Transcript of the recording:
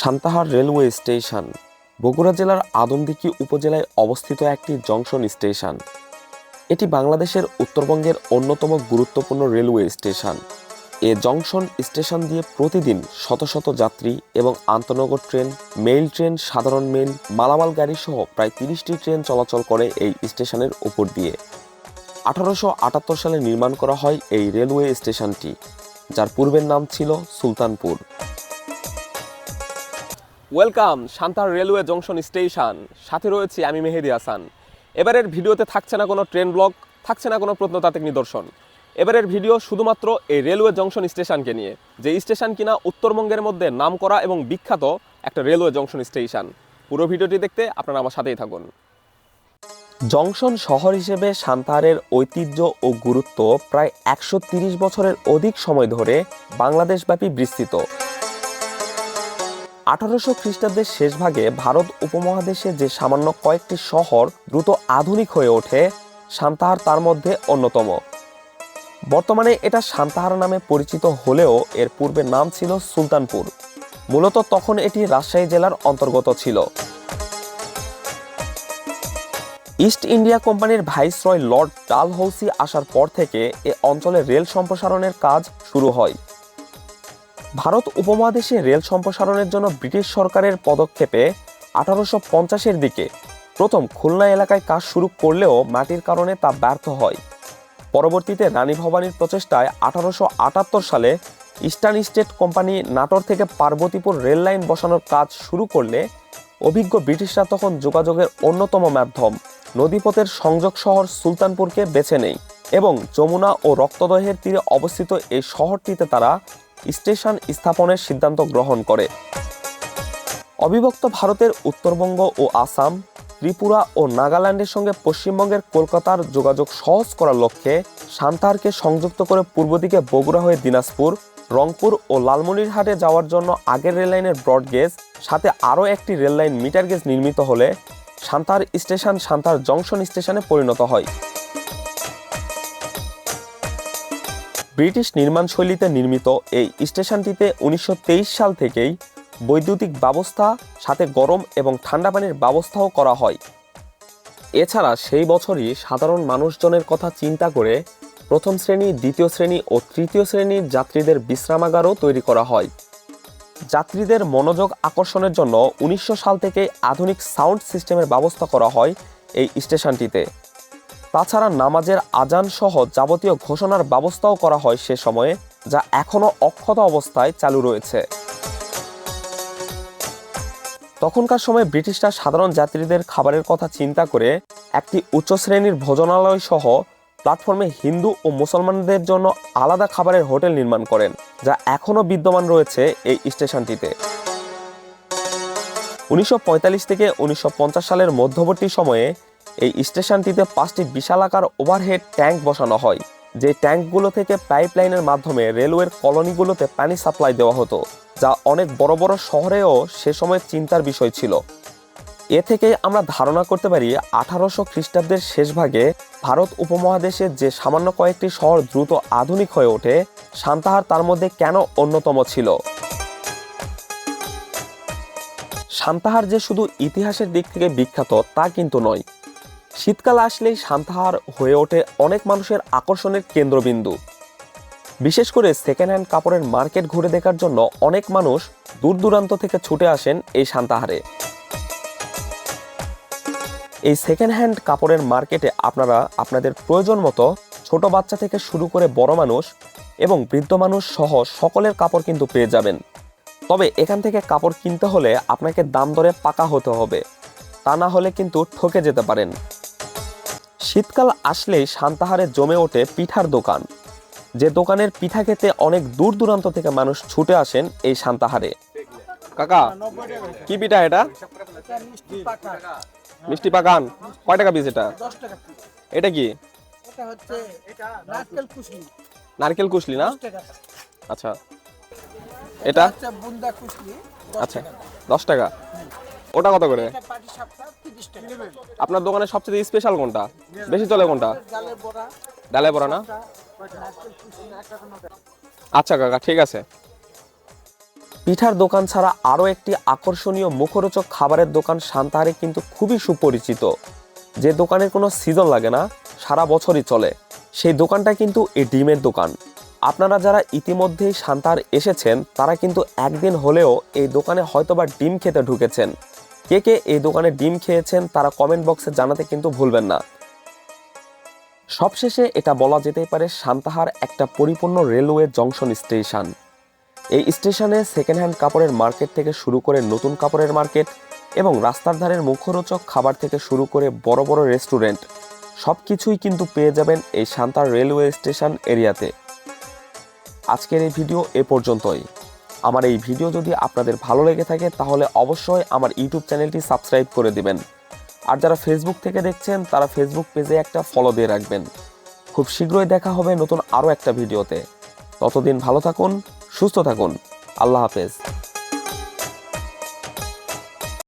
Santahar railway station. Bogura জেলার আদমদিকি উপজেলায় অবস্থিত একটি জংশন স্টেশন। এটি বাংলাদেশের উত্তরবঙ্গের অন্যতম গুরুত্বপূর্ণ রেলওয়ে স্টেশন। এ জংশন স্টেশন দিয়ে প্রতিদিন শত শত যাত্রী এবং আন্তনগর ট্রেন, মেইল ট্রেন, সাধারণ মেইল, মালামাল গাড়ি সহ প্রায় তিরিশটি ট্রেন চলাচল করে এই স্টেশনের উপর দিয়ে। আঠারোশো আটাত্তর সালে নির্মাণ করা হয় এই রেলওয়ে স্টেশনটি, যার পূর্বের নাম ছিল সুলতানপুর। ওয়েলকাম শান্তার রেলওয়ে জংশন স্টেশন। সাথে রয়েছে আমি মেহেদি হাসান। এবারের ভিডিওতে থাকছে না কোনো ট্রেন ব্লক, থাকছে না কোনো প্রত্নতাত্ত্বিক নিদর্শন। এবারের ভিডিও শুধুমাত্র এই রেলওয়ে জংশন স্টেশনকে নিয়ে, যে স্টেশন কিনা উত্তরবঙ্গের মধ্যে নামকরা এবং বিখ্যাত একটা রেলওয়ে জংশন স্টেশন। পুরো ভিডিওটি দেখতে আপনারা আমার সাথেই থাকুন। জংশন শহর হিসেবে সান্তাহারের ঐতিহ্য ও গুরুত্ব প্রায় একশো বছরের অধিক সময় ধরে বাংলাদেশব্যাপী বিস্তৃত। আঠারোশো খ্রিস্টাব্দের শেষ ভাগে ভারত উপমহাদেশে যে সামান্য কয়েকটি শহর দ্রুত আধুনিক হয়ে ওঠে, সান্তাহার তার মধ্যে অন্যতম। বর্তমানে এটা সান্তাহার নামে পরিচিত হলেও এর পূর্বে নাম ছিল সুলতানপুর। মূলত তখন এটি রাজশাহী জেলার অন্তর্গত ছিল। ইস্ট ইন্ডিয়া কোম্পানির ভাইসরয় লর্ড ডালহৌসি আসার পর থেকে এ অঞ্চলে রেল সম্প্রসারণের কাজ শুরু হয়। ভারত উপমহাদেশে রেল সম্প্রসারণের জন্য ব্রিটিশ সরকারের পদক্ষেপে আঠারোশো পঞ্চাশের দিকে প্রথম খুলনা এলাকায় কাজ শুরু করলেও মাটির কারণে তা ব্যর্থ হয়। পরবর্তীতে রানী ভবানীর প্রচেষ্টায় আঠারোশো আটাত্তর সালে ইস্টার্ন স্টেট কোম্পানি নাটোর থেকে পার্বতীপুর রেল লাইন বসানোর কাজ শুরু করলে অভিজ্ঞ ব্রিটিশরা তখন যোগাযোগের অন্যতম মাধ্যম। নদীপথের সংযোগ শহর সুলতানপুরকে বেছে নেয় এবং যমুনা ও রক্তদহের তীরে অবস্থিত এই শহরটিতে তারা স্টেশন স্থাপনের সিদ্ধান্ত গ্রহণ করে। অবিভক্ত ভারতের উত্তরবঙ্গ ও আসাম, ত্রিপুরা ও নাগাল্যান্ডের সঙ্গে পশ্চিমবঙ্গের কলকাতার যোগাযোগ সহজ করার লক্ষ্যে সান্তাহারকে সংযুক্ত করে পূর্ব দিকে বগুড়া হয়ে দিনাজপুর, রংপুর ও লালমনিরহাটে যাওয়ার জন্য আগের রেললাইনের ব্রডগেজ, সাথে আরও একটি রেললাইন মিটার গেজ নির্মিত হলে সান্তাহার স্টেশন সান্তাহার জংশন স্টেশনে পরিণত হয়। ব্রিটিশ নির্মাণ শৈলীতে নির্মিত এই স্টেশনটিতে উনিশশো তেইশ সাল থেকেই বৈদ্যুতিক ব্যবস্থা, সাথে গরম এবং ঠান্ডা পানির ব্যবস্থাও করা হয়। এছাড়া সেই বছরই সাধারণ মানুষজনের কথা চিন্তা করে প্রথম শ্রেণি, দ্বিতীয় শ্রেণি ও তৃতীয় শ্রেণির যাত্রীদের বিশ্রামাগারও তৈরি করা হয়। যাত্রীদের মনোযোগ আকর্ষণের জন্য উনিশশো সাল থেকে আধুনিক সাউন্ড সিস্টেমের ব্যবস্থা করা হয় এই স্টেশনটিতে। তাছাড়া নামাজের আজান সহ যাবতীয় ঘোষণার ব্যবস্থাও করা হয় সে সময়ে, যা এখনও অক্ষত অবস্থায় চালু রয়েছে। তখনকার সময় ব্রিটিশরা সাধারণ যাত্রীদের খাবারের কথা চিন্তা করে একটি উচ্চ শ্রেণির ভোজনালয় সহ প্ল্যাটফর্মে হিন্দু ও মুসলমানদের জন্য আলাদা খাবারের হোটেল নির্মাণ করেন, যা এখনও বিদ্যমান রয়েছে এই স্টেশনটিতে। উনিশশো পঁয়তাল্লিশ থেকে উনিশশো পঞ্চাশ সালের মধ্যবর্তী সময়ে এই স্টেশনটিতে পাঁচটি বিশালাকার ওভারহেড ট্যাঙ্ক বসানো হয়, যে ট্যাঙ্কগুলো থেকে পাইপলাইনের মাধ্যমে রেলওয়ের কলোনিগুলোতে পানি সাপ্লাই দেওয়া হতো, যা অনেক বড় বড় শহরেও সে সময় চিন্তার বিষয় ছিল। এ থেকে আমরা ধারণা করতে পারি, আঠারোশো খ্রিস্টাব্দের শেষ ভাগে ভারত উপমহাদেশের যে সামান্য কয়েকটি শহর দ্রুত আধুনিক হয়ে ওঠে, সান্তাহার তার মধ্যে কেন অন্যতম ছিল? সান্তাহার যে শুধু ইতিহাসের দিক থেকে বিখ্যাত তা কিন্তু নয় শীতকাল আসলেই সান্তাহার হয়ে ওঠে অনেক মানুষের আকর্ষণের কেন্দ্রবিন্দু। বিশেষ করে সেকেন্ড হ্যান্ড কাপড়ের মার্কেট ঘুরে দেখার জন্য অনেক মানুষ দূর দূরান্ত থেকে ছুটে আসেন এই সান্তাহারে এই সেকেন্ড হ্যান্ড কাপড়ের মার্কেটে আপনারা আপনাদের প্রয়োজন মতো ছোট বাচ্চা থেকে শুরু করে বড় মানুষ এবং বৃদ্ধ মানুষ সহ সকলের কাপড় কিন্তু পেয়ে যাবেন। তবে এখান থেকে কাপড় কিনতে হলে আপনাকে দাম দরে পাকা হতে হবে। তা না হলে কিন্তু ঠকে যেতে পারেন। শীতকাল আসলেই সান্তাহারে জমে ওঠে পিঠার দোকান। যে দোকানের পিঠা খেতে অনেক দূর দূরান্ত থেকে মানুষ ছুটে আসেন এই সান্তাহারে। কাকা কি পিঠা এটা? মিষ্টি পাকান। কয় টাকা পিস এটা? এটা কি? নারকেল কুশলি না? আচ্ছা। এটা? দশ আচ্ছা দশ টাকা। ওটা কত করে? আপনার দোকানে সবচেয়ে স্পেশাল কোনটা? বেশি চলে কোনটা? জালের বড়া না? আচ্ছা কাকা ঠিক আছে। পিঠার দোকান ছাড়া আরও একটি আকর্ষণীয় মুখরোচক খাবারের দোকান সান্তাহারে কিন্তু খুবই সুপরিচিত। যে দোকানের কোনো সিজন লাগে না সারা বছরই চলে। সেই দোকানটা কিন্তু এই ডিমের দোকান। আপনারা যারা ইতিমধ্যেই সান্তাহার এসেছেন তারা কিন্তু একদিন হলেও এই দোকানে হয়তোবা ডিম খেতে ঢুকেছেন। কে কে এই দোকানে ডিম খেয়েছেন তারা কমেন্ট বক্সে জানাতে কিন্তু ভুলবেন না। সবশেষে এটা বলা যেতেই পারে সান্তাহার একটা পরিপূর্ণ রেলওয়ে জংশন স্টেশন এই স্টেশনে সেকেন্ড হ্যান্ড কাপড়ের মার্কেট থেকে শুরু করে নতুন কাপড়ের মার্কেট এবং রাস্তার ধারের মুখরোচক খাবার থেকে শুরু করে বড় বড় রেস্টুরেন্ট সব কিছুই কিন্তু পেয়ে যাবেন এই সান্তার রেলওয়ে স্টেশন এরিয়াতে আজকের এই ভিডিও এ পর্যন্তই। আমার এই ভিডিও যদি আপনাদের ভালো লেগে থাকে, তাহলে অবশ্যই আমার ইউটিউব চ্যানেলটি সাবস্ক্রাইব করে দিবেন। আর যারা ফেসবুক থেকে দেখছেন, তারা ফেসবুক পেজে একটা ফলো দিয়ে রাখবেন। খুব শীঘ্রই দেখা হবে নতুন আরও একটা ভিডিওতে। ততদিন ভালো থাকুন, সুস্থ থাকুন। আল্লাহ হাফেজ।